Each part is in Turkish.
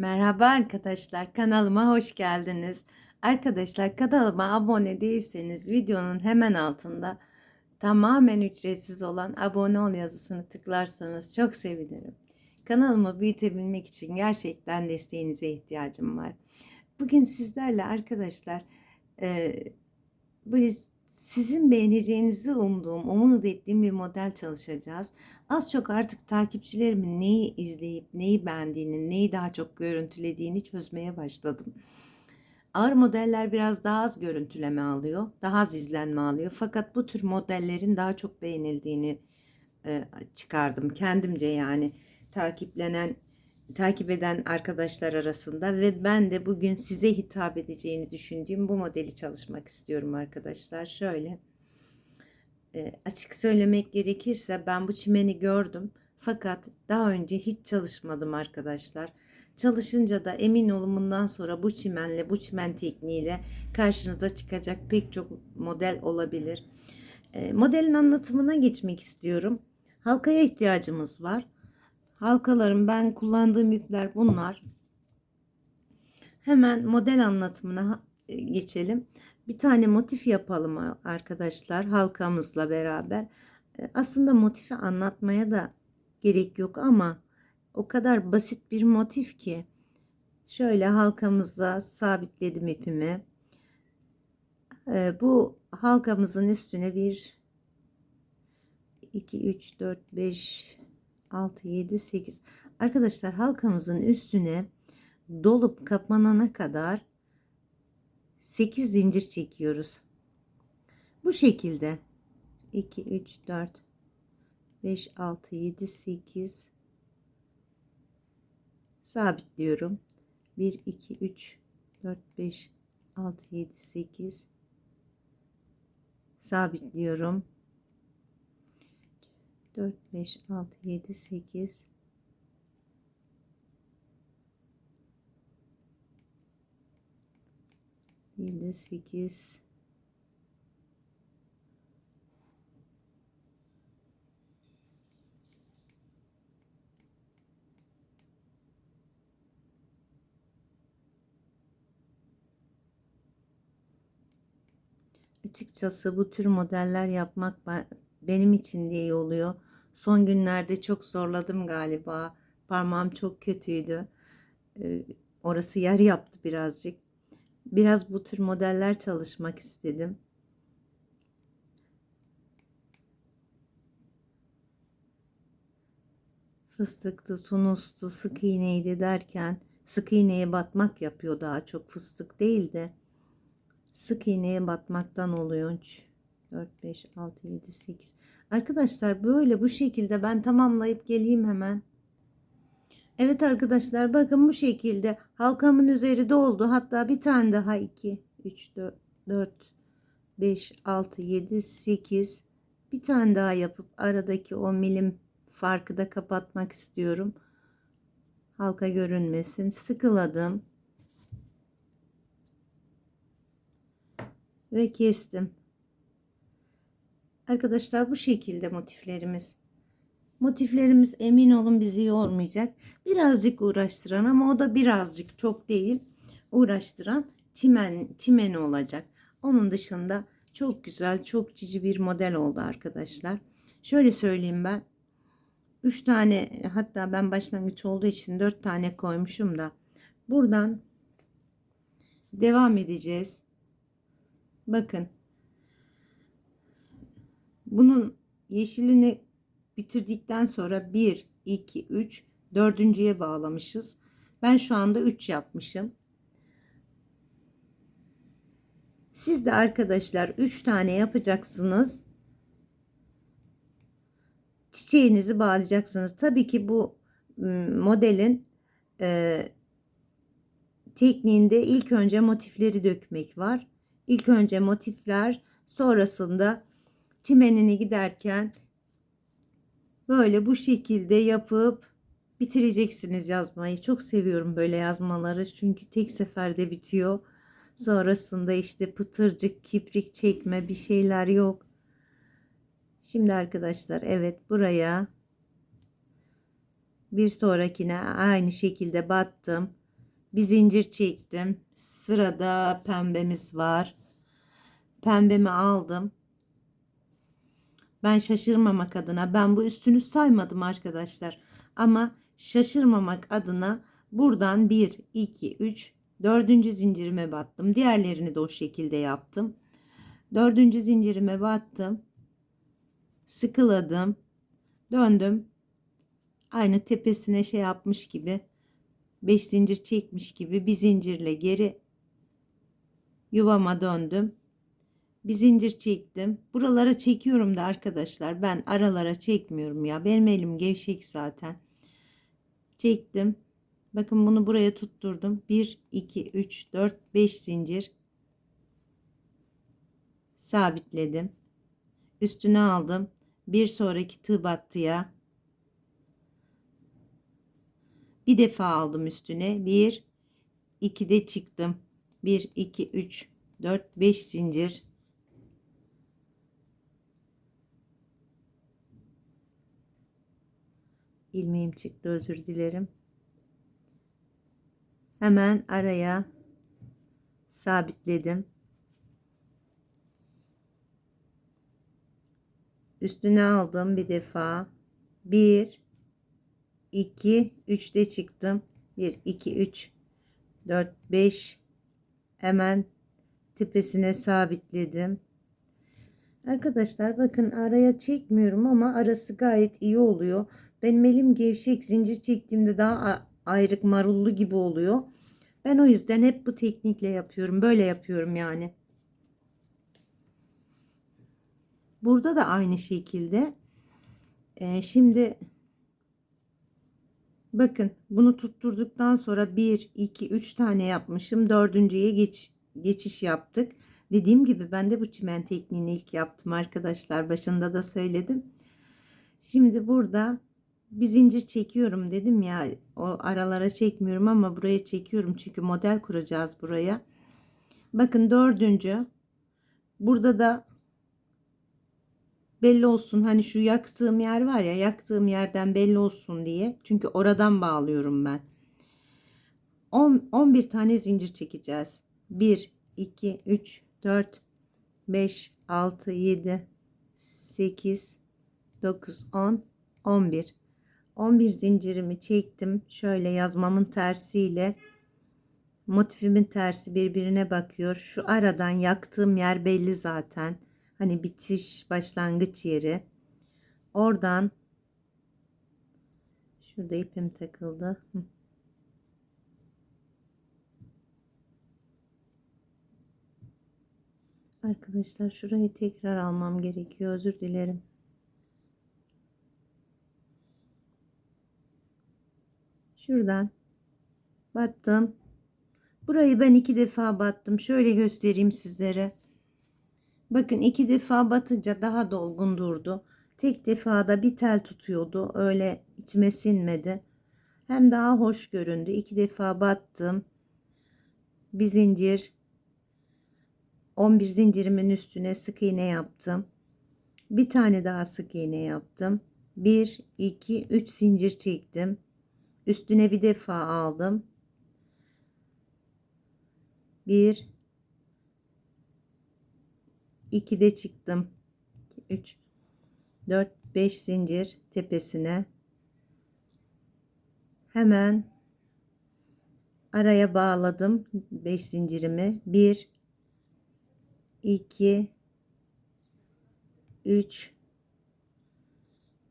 Merhaba arkadaşlar, kanalıma hoş geldiniz. Arkadaşlar kanalıma abone değilseniz videonun hemen altında tamamen ücretsiz olan abone ol yazısını tıklarsanız çok sevinirim. Kanalımı büyütebilmek için gerçekten desteğinize ihtiyacım var. Bugün sizlerle arkadaşlar e, böyle sizin beğeneceğinizi umduğum, umut ettiğim bir model çalışacağız. Az çok artık takipçilerimin neyi izleyip neyi beğendiğini, neyi daha çok görüntülediğini çözmeye başladım. Ağır modeller biraz daha az görüntüleme alıyor, daha az izlenme alıyor. Fakat bu tür modellerin daha çok beğenildiğini e, çıkardım kendimce yani takiplenen takip eden arkadaşlar arasında ve ben de bugün size hitap edeceğini düşündüğüm bu modeli çalışmak istiyorum arkadaşlar. Şöyle e, açık söylemek gerekirse ben bu çimeni gördüm fakat daha önce hiç çalışmadım arkadaşlar. Çalışınca da emin olun bundan sonra bu çimenle bu çimen tekniğiyle karşınıza çıkacak pek çok model olabilir. E, modelin anlatımına geçmek istiyorum. Halkaya ihtiyacımız var. Halkalarım ben kullandığım ipler bunlar. Hemen model anlatımına e, geçelim. Bir tane motif yapalım arkadaşlar halkamızla beraber. E, aslında motifi anlatmaya da gerek yok ama o kadar basit bir motif ki. Şöyle halkamızla sabitledim ipimi. E, bu halkamızın üstüne bir 2 3 4 5 6 7 8 arkadaşlar halkamızın üstüne dolup kapanana kadar 8 zincir çekiyoruz. Bu şekilde. 2 3 4 5 6 7 8 sabitliyorum. 1 2 3 4 5 6 7 8 sabitliyorum 4 5 6 7 8 7 8 Açıkçası bu tür modeller yapmak benim için de iyi oluyor. Son günlerde çok zorladım galiba. Parmağım çok kötüydü. Ee, orası yer yaptı birazcık. Biraz bu tür modeller çalışmak istedim. Fıstıktı, tunustu, sık iğneydi derken sık iğneye batmak yapıyor daha çok fıstık değil de sık iğneye batmaktan oluyor. 4, 5, 6, 7, 8. Arkadaşlar böyle bu şekilde ben tamamlayıp geleyim hemen. Evet arkadaşlar bakın bu şekilde halkamın üzeri doldu. Hatta bir tane daha 2, 3, 4, 4, 5, 6, 7, 8. Bir tane daha yapıp aradaki o milim farkı da kapatmak istiyorum. Halka görünmesin. Sıkıladım. Ve kestim. Arkadaşlar bu şekilde motiflerimiz. Motiflerimiz emin olun bizi yormayacak. Birazcık uğraştıran ama o da birazcık çok değil. Uğraştıran timen, timen olacak. Onun dışında çok güzel, çok cici bir model oldu arkadaşlar. Şöyle söyleyeyim ben. 3 tane hatta ben başlangıç olduğu için 4 tane koymuşum da. Buradan devam edeceğiz. Bakın bunun yeşilini bitirdikten sonra 1, 2, 3, dördüncüye bağlamışız. Ben şu anda 3 yapmışım. Siz de arkadaşlar 3 tane yapacaksınız. Çiçeğinizi bağlayacaksınız. Tabii ki bu modelin e, tekniğinde ilk önce motifleri dökmek var. İlk önce motifler sonrasında timenini giderken böyle bu şekilde yapıp bitireceksiniz yazmayı. Çok seviyorum böyle yazmaları çünkü tek seferde bitiyor. Sonrasında işte pıtırcık, kiprik çekme bir şeyler yok. Şimdi arkadaşlar evet buraya bir sonrakine aynı şekilde battım. Bir zincir çektim. Sırada pembemiz var. Pembemi aldım. Ben şaşırmamak adına ben bu üstünü saymadım arkadaşlar. Ama şaşırmamak adına buradan 1, 2, 3, dördüncü zincirime battım. Diğerlerini de o şekilde yaptım. Dördüncü zincirime battım. Sıkıladım. Döndüm. Aynı tepesine şey yapmış gibi 5 zincir çekmiş gibi bir zincirle geri yuvama döndüm. Bir zincir çektim. Buralara çekiyorum da arkadaşlar. Ben aralara çekmiyorum ya. Benim elim gevşek zaten. Çektim. Bakın bunu buraya tutturdum. 1, 2, 3, 4, 5 zincir. Sabitledim. Üstüne aldım. Bir sonraki tığ battıya bir defa aldım üstüne. 1 2 de çıktım. 1 2 3 4 5 zincir. İlmeğim çıktı özür dilerim. Hemen araya sabitledim. Üstüne aldım bir defa. 1 2 3'te çıktım. 1 2 3 4 5 hemen tepesine sabitledim. Arkadaşlar bakın araya çekmiyorum ama arası gayet iyi oluyor. Benim elim gevşek zincir çektiğimde daha ayrık marullu gibi oluyor. Ben o yüzden hep bu teknikle yapıyorum. Böyle yapıyorum yani. Burada da aynı şekilde. Ee, şimdi bakın bunu tutturduktan sonra 1, 2, 3 tane yapmışım. Dördüncüye geç, geçiş yaptık. Dediğim gibi ben de bu çimen tekniğini ilk yaptım arkadaşlar. Başında da söyledim. Şimdi burada bir zincir çekiyorum dedim ya o aralara çekmiyorum ama buraya çekiyorum çünkü model kuracağız buraya. Bakın dördüncü burada da belli olsun hani şu yaktığım yer var ya yaktığım yerden belli olsun diye çünkü oradan bağlıyorum ben. 10, 11 tane zincir çekeceğiz. 1 2 3 4 5 6 7 8 9 10 11 11 zincirimi çektim. Şöyle yazmamın tersiyle motifimin tersi birbirine bakıyor. Şu aradan yaktığım yer belli zaten. Hani bitiş başlangıç yeri. Oradan şurada ipim takıldı. Arkadaşlar şurayı tekrar almam gerekiyor. Özür dilerim. Şuradan battım. Burayı ben iki defa battım. Şöyle göstereyim sizlere. Bakın iki defa batınca daha dolgun durdu. Tek defada bir tel tutuyordu. Öyle içime sinmedi. Hem daha hoş göründü. İki defa battım. Bir zincir. 11 zincirimin üstüne sık iğne yaptım. Bir tane daha sık iğne yaptım. 1 2 3 zincir çektim. Üstüne bir defa aldım. Bir, iki de çıktım. Üç, dört, beş zincir tepesine. Hemen araya bağladım beş zincirimi. Bir, iki, üç,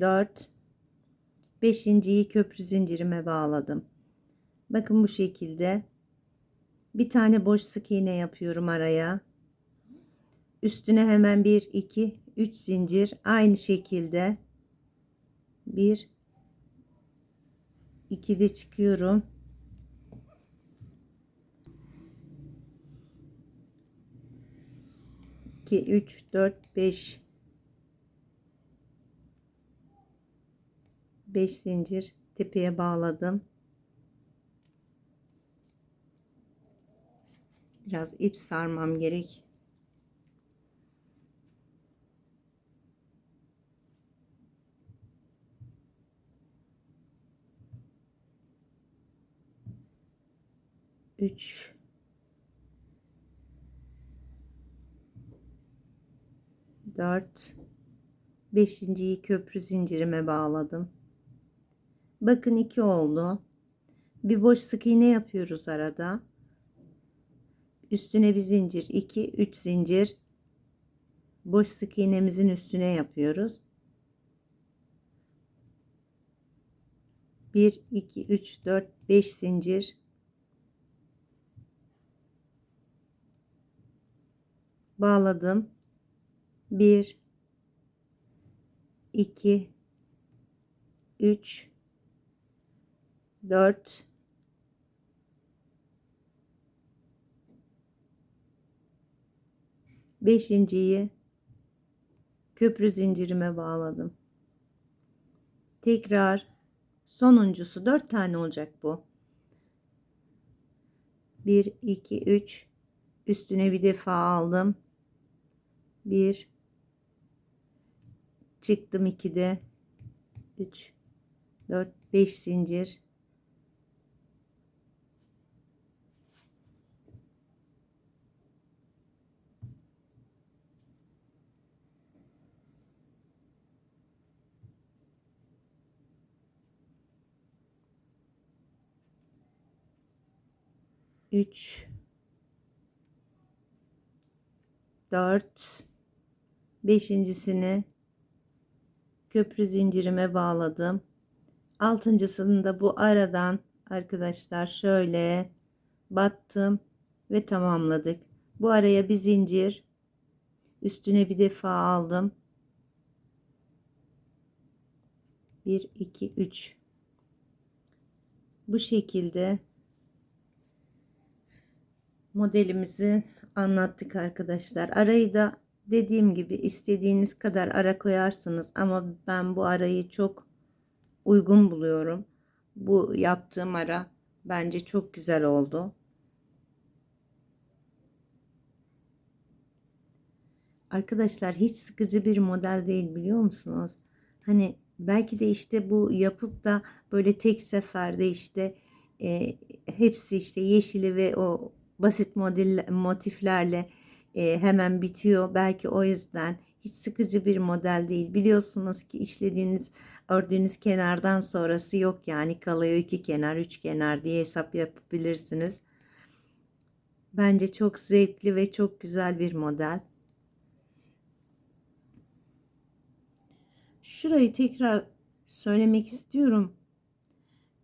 dört, Beşinciyi köprü zincirime bağladım. Bakın bu şekilde. Bir tane boş sık iğne yapıyorum araya. Üstüne hemen bir, iki, üç zincir aynı şekilde. Bir, iki de çıkıyorum. İki, üç, dört, beş. 5 zincir tepeye bağladım. Biraz ip sarmam gerek. 3 4 Beşinciyi köprü zincirime bağladım. Bakın iki oldu. Bir boş sık iğne yapıyoruz arada. Üstüne bir zincir, 2 3 zincir. Boş sık iğnemizin üstüne yapıyoruz. 1 2 3 4 5 zincir. Bağladım. 1 2 3 4 Beşinciyi köprü zincirime bağladım. Tekrar sonuncusu. Dört tane olacak bu. 1 2 3 üstüne bir defa aldım. 1 çıktım 2'de 3 4 5 zincir üç dört beşincisini köprü zincirime bağladım. Altıncısını da bu aradan arkadaşlar şöyle battım ve tamamladık. Bu araya bir zincir üstüne bir defa aldım. 1 2 3 bu şekilde modelimizi anlattık arkadaşlar. Arayı da dediğim gibi istediğiniz kadar ara koyarsınız ama ben bu arayı çok uygun buluyorum. Bu yaptığım ara bence çok güzel oldu. Arkadaşlar hiç sıkıcı bir model değil biliyor musunuz? Hani belki de işte bu yapıp da böyle tek seferde işte e, hepsi işte yeşili ve o basit model motiflerle e, hemen bitiyor. Belki o yüzden hiç sıkıcı bir model değil. Biliyorsunuz ki işlediğiniz ördüğünüz kenardan sonrası yok yani kalıyor iki kenar üç kenar diye hesap yapabilirsiniz. Bence çok zevkli ve çok güzel bir model. Şurayı tekrar söylemek istiyorum.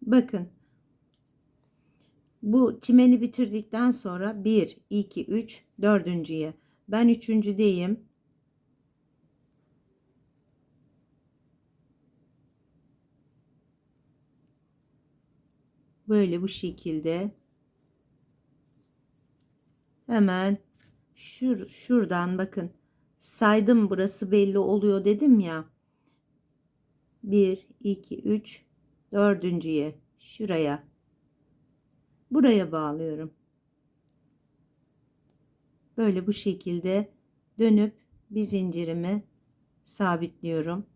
Bakın bu çimeni bitirdikten sonra 1, 2, 3, dördüncüye. Ben üçüncüdeyim. Böyle bu şekilde. Hemen şur şuradan bakın. Saydım burası belli oluyor dedim ya. 1, 2, 3, dördüncüye. Şuraya buraya bağlıyorum. Böyle bu şekilde dönüp bir zincirimi sabitliyorum.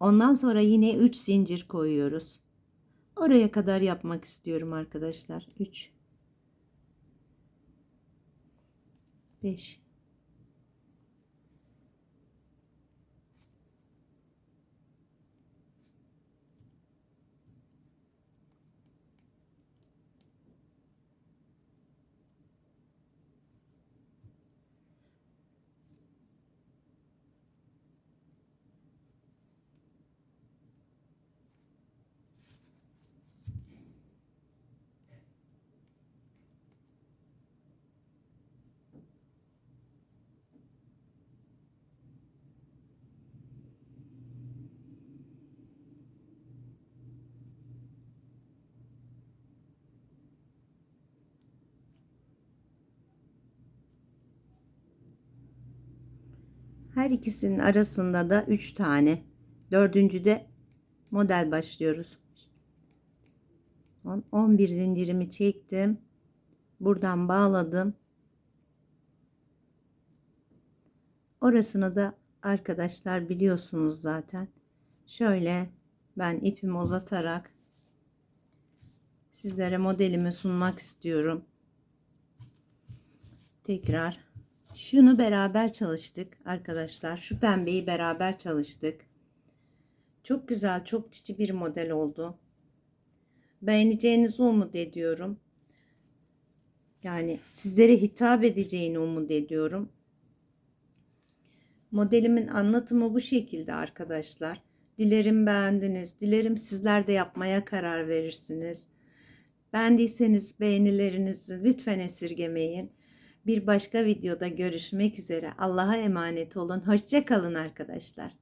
Ondan sonra yine 3 zincir koyuyoruz. Oraya kadar yapmak istiyorum arkadaşlar. 3 5 Her ikisinin arasında da 3 tane. Dördüncüde model başlıyoruz. 11 zincirimi çektim. Buradan bağladım. Orasını da arkadaşlar biliyorsunuz zaten. Şöyle ben ipimi uzatarak Sizlere modelimi sunmak istiyorum. Tekrar şunu beraber çalıştık arkadaşlar. Şu pembeyi beraber çalıştık. Çok güzel, çok cici bir model oldu. Beğeneceğinizi umut ediyorum. Yani sizlere hitap edeceğini umut ediyorum. Modelimin anlatımı bu şekilde arkadaşlar. Dilerim beğendiniz. Dilerim sizler de yapmaya karar verirsiniz. Beğendiyseniz beğenilerinizi lütfen esirgemeyin. Bir başka videoda görüşmek üzere. Allah'a emanet olun. Hoşça kalın arkadaşlar.